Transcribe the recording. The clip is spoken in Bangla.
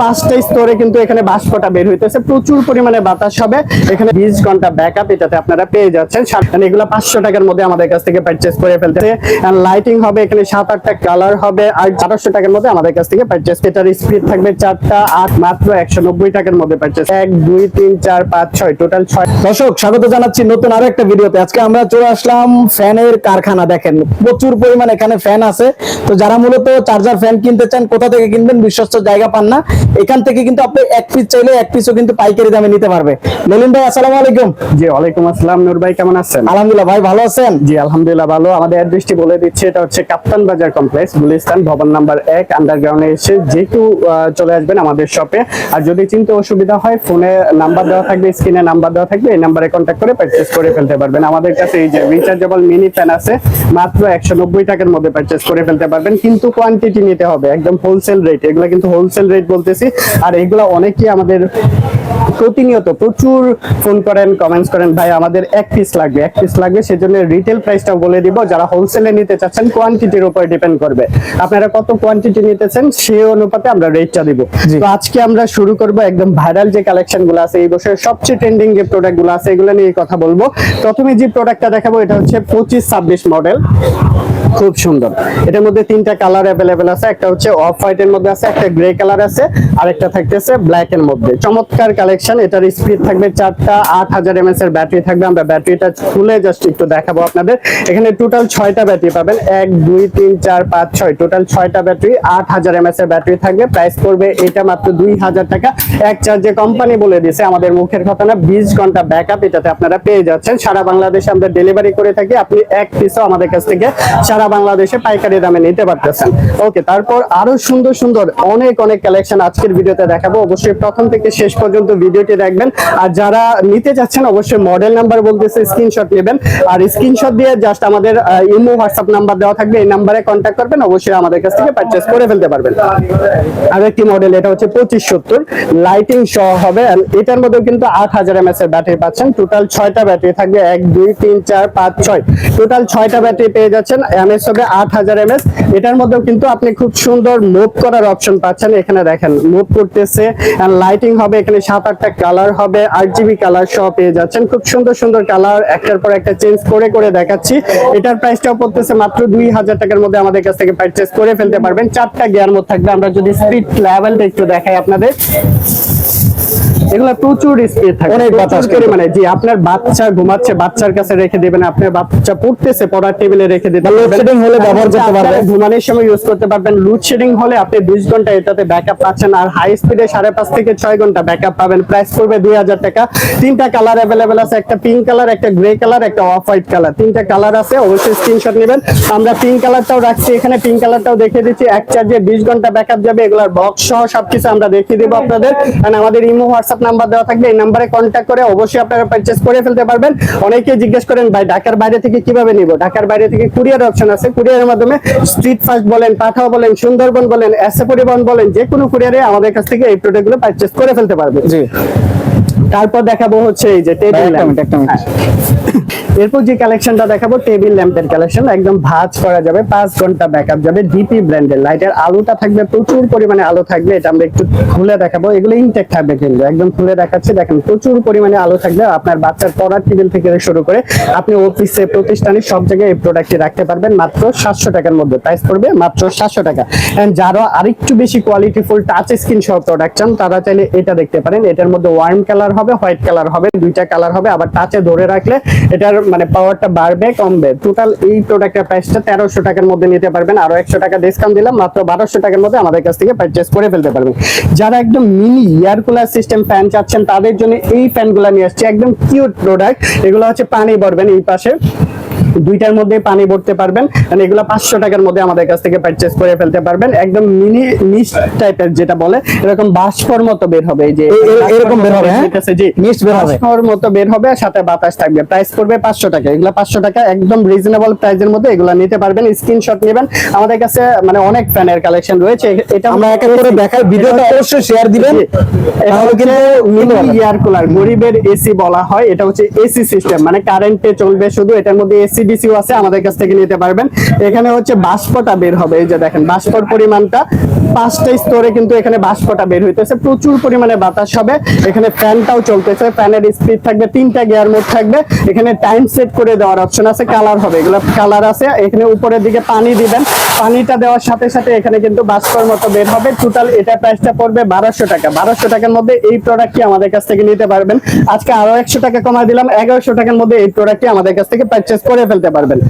পাঁচটা স্তরে কিন্তু এখানে বাষ্পটা বের হইতেছে। প্রচুর পরিমাণে বাতাস হবে। এখানে বিশ ঘণ্টা ব্যাকআপ এটাতে আপনারা পেয়ে যাচ্ছেন। মানে এগুলো পাঁচশো টাকার মধ্যে আমাদের কাছ থেকে পারচেস করে ফেলতে লাইটিং হবে, এখানে সাত আটটা কালার হবে। আর চারশো টাকার মধ্যে আমাদের কাছ থেকে পারচেস এটার স্পিড থাকবে চারটা, আট, মাত্র একশো নব্বই টাকার মধ্যে পারচেস এক, দুই, তিন, চার, পাঁচ, ছয় টোটাল ছয় দর্শক, স্বাগত জানাচ্ছি নতুন আরও একটা ভিডিওতে। আজকে আমরা চলে আসলাম ফ্যানের কারখানা দেখেন। প্রচুর পরিমাণ এখানে ফ্যান আছে। তো যারা মূলত চার্জার ফ্যান কিনতে চান, কোথা থেকে কিনবেন? বিশ্বস্ত জায়গা পান না। এখান থেকে কিন্তু আপনি এক পিস চাইলে এক পিসও কিন্তু পাইকারি দামে নিতে পারবে। নলিন ভাই আসসালামু আলাইকুম। জি ওয়ালাইকুম আসসালাম। নূর ভাই কেমন আছেন? আলহামদুলিল্লাহ ভাই ভালো আছেন? জি আলহামদুলিল্লাহ ভালো। আমাদের অ্যাড্রেসটি বলে দিচ্ছি এটা হচ্ছে কাপ্তান বাজার কমপ্লেক্স গুলিস্তান ভবন নাম্বার এক আন্ডারগ্রাউন্ডে এসে যে কেউ চলে আসবেন আমাদের শপে আর যদি চিনতে অসুবিধা হয় ফোনে নাম্বার দেওয়া থাকবে স্ক্রিনে নাম্বার দেওয়া থাকবে এই নাম্বারে কন্ট্যাক্ট করে পারচেস করে ফেলতে পারবেন। আমাদের কাছে এই যে রিচার্জেবল মিনি ফ্যান আছে মাত্র একশো নব্বই টাকার মধ্যে পারচেস করে ফেলতে পারবেন। কিন্তু কোয়ান্টিটি নিতে হবে একদম হোলসেল রেট এগুলো কিন্তু হোলসেল রেট বলতেছি আর এগুলো অনেকেই আমাদের প্রতিনিয়ত প্রচুর ফোন করেন কমেন্টস করেন ভাই আমাদের এক পিস লাগবে এক পিস লাগবে সেজন্য রিটেল প্রাইসটাও বলে দিব। যারা হোলসেলে নিতে চাচ্ছেন কোয়ান্টিটির উপর ডিপেন্ড করবে। আপনারা কত কোয়ান্টিটি নিতেছেন সেই অনুপাতে আমরা রেটটা দিব। তো আজকে আমরা শুরু করব একদম ভাইরাল যে কালেকশনগুলো আছে এই বছরের সবচেয়ে ট্রেন্ডিং যে প্রোডাক্টগুলো আছে এগুলো নিয়ে কথা বলব। প্রথমে যে প্রোডাক্টটা দেখাবো এটা হচ্ছে পঁচিশ ছাব্বিশ মডেল খুব সুন্দর। এটার মধ্যে তিনটা কালার অ্যাভেলেবেল আছে, একটা হচ্ছে অফ হোয়াইট এর মধ্যে আছে, একটা গ্রে কালার আছে, আর একটা থাকতেছে ব্ল্যাক এর মধ্যে। চমৎকার কালেকশন এটার স্পিড থাকবে চারটা, আট হাজার এমএস এর ব্যাটারি থাকবে। আমরা ব্যাটারিটা খুলে জাস্ট একটু দেখাবো আপনাদের। এখানে টোটাল ছয়টা ব্যাটারি পাবেন। এক, দুই, তিন, চার, পাঁচ, ছয়। টোটাল ছয়টা ব্যাটারি আট হাজার এমএস এর ব্যাটারি থাকবে। প্রাইস পড়বে এটা মাত্র দুই হাজার টাকা। এক চার্জে কোম্পানি বলে দিয়েছে, আমাদের মুখের কথা না বিশ ঘণ্টা ব্যাকআপ এটাতে আপনারা পেয়ে যাচ্ছেন। সারা বাংলাদেশে আমরা ডেলিভারি করে থাকি। আপনি এক পিসও আমাদের কাছ থেকে সারা বাংলাদেশে পাইকারি দামে নিতে পারতেছেন। ওকে, তারপর আরও সুন্দর সুন্দর অনেক অনেক কালেকশন আজকের ভিডিওতে দেখাবো। অবশ্যই প্রথম থেকে শেষ পর্যন্ত ভিডিওটি দেখবেন। আর যারা নিতে যাচ্ছেন, অবশ্যই মডেল নাম্বার বলতেছে স্ক্রিনশট নেবেন। আর স্ক্রিনশট দিয়ে জাস্ট আমাদের ইমো হোয়াটসঅ্যাপ নাম্বার দেওয়া থাকবে। এই নাম্বারে কন্ট্যাক্ট করবেন, অবশ্যই আমাদের কাছ থেকে পারচেস করে ফেলতে পারবেন। আর একটি মডেল এটা হচ্ছে পঁচিশ সত্তর। লাইটিং সহ হবে। এটার মধ্যে কিন্তু আট হাজার এমএস এর ব্যাটারি পাচ্ছেন। টোটাল ছয়টা ব্যাটারি থাকবে। এক, দুই, তিন, চার, পাঁচ, ছয়। টোটাল ছয়টা ব্যাটারি পেয়ে যাচ্ছেন এমএস হবে আট হাজার এমএস এটার মধ্যেও কিন্তু আপনি খুব সুন্দর মুভ করার অপশন পাচ্ছেন। এখানে দেখেন মুভ করতেছে লাইটিং হবে, এখানে সাত আটটা কালার হবে, আট জিবি কালার সহ পেয়ে যাচ্ছেন। খুব সুন্দর সুন্দর কালার একটার পর একটা চেঞ্জ করে করে দেখাচ্ছি। এটার প্রাইসটাও পড়তেছে মাত্র দুই হাজার টাকার মধ্যে আমাদের কাছ থেকে পারচেস করে ফেলতে পারবেন। চারটা গিয়ার মধ্যে থাকবে। আমরা যদি স্পিড লেভেলটা একটু দেখাই আপনাদের। এগুলো প্রচুর স্পিড থাকে অনেক বাতাস জি আপনার বাচ্চা ঘুমাচ্ছে বাচ্চার কাছে রেখে দিবেন আপনার বাচ্চা পড়তেছে পড়ার টেবিলে রেখে দিতে। হলে ব্যবহার করতে পারবেন। ঘুমানোর সময় ইউজ করতে পারবেন। হলে আপনি বিশ ঘণ্টা এটাতে ব্যাকআপ পাচ্ছেন আর হাই স্পিডে সাড়ে পাঁচ থেকে ছয় ঘণ্টা ব্যাকআপ পাবেন। প্রাইস পড়বে দুই হাজার টাকা। তিনটা কালার আছে একটা পিঙ্ক কালার একটা গ্রে কালার একটা অফ হোয়াইট কালার তিনটা কালার আছে অবশ্যই স্ক্রিনশট নেবেন। আমরা পিঙ্ক কালারটাও রাখছি এখানে। পিঙ্ক কালারটাও দেখিয়ে দিচ্ছি। এক চার্জে বিশ ঘণ্টা ব্যাকআপ যাবে। এগুলার বক্স সহ সবকিছু আমরা দেখিয়ে দেবো আপনাদের। আমাদের ইমো হোয়াটসঅ্যাপ নাম্বার দেওয়া থাকবে এই নাম্বারে কন্ট্যাক্ট করে অবশ্যই আপনারা পারচেস করে ফেলতে পারবেন। অনেকে জিজ্ঞেস করেন ভাই ঢাকার বাইরে থেকে কীভাবে নিব? ঢাকার বাইরে থেকে কুরিয়ার অপশন আছে। কুরিয়ারের মাধ্যমে স্ট্রিট ফাস্ট বলেন পাঠাও বলেন সুন্দরবন বলেন এসে পরিবহন বলেন যে কোনো কুরিয়ারে আমাদের কাছ থেকে এই প্রোডাক্টগুলো পারচেস করে ফেলতে পারবেন জি। তারপর দেখাবো হচ্ছে এই যে টেবিল একটা মিনিট, একটা মিনিট। এরপর যে কালেকশনটা দেখাবো টেবিল ল্যাম্পের কালেকশন একদম ভাঁজ করা যাবে, পাঁচ ঘণ্টা ব্যাকআপ যাবে ডিপি ব্র্যান্ডের লাইটের আলোটা থাকবে, প্রচুর পরিমাণে আলো থাকবে, এটা আমরা একটু খুলে দেখাবো, এগুলো ইনটেক থাকবে কিন্তু, একদম খুলে দেখাচ্ছি, দেখেন প্রচুর পরিমাণে আলো থাকবে, আপনার বাচ্চার পড়ার টেবিল থেকে শুরু করে আপনি অফিসে প্রতিষ্ঠানে সব জায়গায় এই প্রোডাক্টটি রাখতে পারবেন, মাত্র সাতশো টাকার মধ্যে প্রাইস পড়বে মাত্র সাতশো টাকা। এন্ড যারা আরেকটু বেশি কোয়ালিটি ফুল টাচ স্ক্রিন সহ প্রোডাক্ট চান, তারা চাইলে এটা দেখতে পারেন, এটার মধ্যে ওয়ার্ম কালার হবে হোয়াইট কালার হবে, দুইটা কালার হবে, আবার টাচে ধরে রাখলে এটার মানে পাওয়ারটা বাড়বে, কমবে। টোটাল এই প্রোডাক্টের প্রাইসটা তেরোশো টাকার মধ্যে নিতে পারবেন। আরও একশো টাকা ডিসকাউন্ট দিলাম, মাত্র বারোশো টাকার মধ্যে আমাদের কাছ থেকে পারচেস করে ফেলতে পারবেন। যারা একদম mini air cooler system fan চাচ্ছেন, তাদের জন্য এই ফ্যানগুলো নিয়ে আসছে। একদম কিউট প্রোডাক্ট এগুলো হচ্ছে পানি ভরবেন এই পাশে। দুইটার মধ্যে পানি ভরতে পারবেন। and এগুলো পাঁচশো টাকার মধ্যে আমাদের কাছ থেকে পারচেস করে ফেলতে পারবেন। একদম মিনি মিস টাইপের যেটা বলে এরকম বাষ্পর মতো বের হবে যে এরকম বের হবে, হ্যাঁ? জি। বের হবে। বাষ্পর মতো বের হবে আর সাথে বাতাস থাকবে। প্রাইস পড়বে পাঁচশো টাকা। এগুলো পাঁচশো টাকা একদম রিজনেবল প্রাইসের মধ্যে এগুলো নিতে পারবেন। স্ক্রিনশট নেবেন। আমাদের কাছে মানে অনেক ফ্যানের কালেকশন রয়েছে। এটা আমরা এক এক করে দেখাই ভিডিওটা অবশ্যই শেয়ার দিবেন। তাহলে কিন্তু এয়ার কুলার গরিবের এসি বলা হয়। এটা হচ্ছে এসি সিস্টেম মানে কারেন্টে চলবে শুধু। এটার মধ্যে এসি ডিসিও আছে, আমাদের কাছ থেকে নিতে পারবেন। এখানে হচ্ছে বাষ্পটা বের হবে, এই যে দেখেন, বাষ্পর পরিমাণটা পাঁচটা স্তরে কিন্তু এখানে বাষ্পটা বের হইতেছে। প্রচুর পরিমাণে বাতাস হবে। এখানে ফ্যানটাও চলতেছে। ফ্যানের স্পিড থাকবে, তিনটা গিয়ার মোড থাকবে। এখানে টাইম সেট করে দেওয়ার অপশন আছে কালার হবে। এগুলো কালার আছে। এখানে উপরের দিকে পানি দিবেন। পানিটা দেওয়ার সাথে সাথে এখানে কিন্তু বাষ্পর মতো বের হবে। টোটাল এটা প্রাইসটা পড়বে বারোশো টাকা। বারোশো টাকার মধ্যে এই প্রোডাক্টটি আমাদের কাছ থেকে নিতে পারবেন? আজকে আরও একশো টাকা কমায় দিলাম। এগারোশো টাকার মধ্যে এই প্রোডাক্টটি আমাদের কাছ থেকে পারচেস করে ফেলতে পারবেন।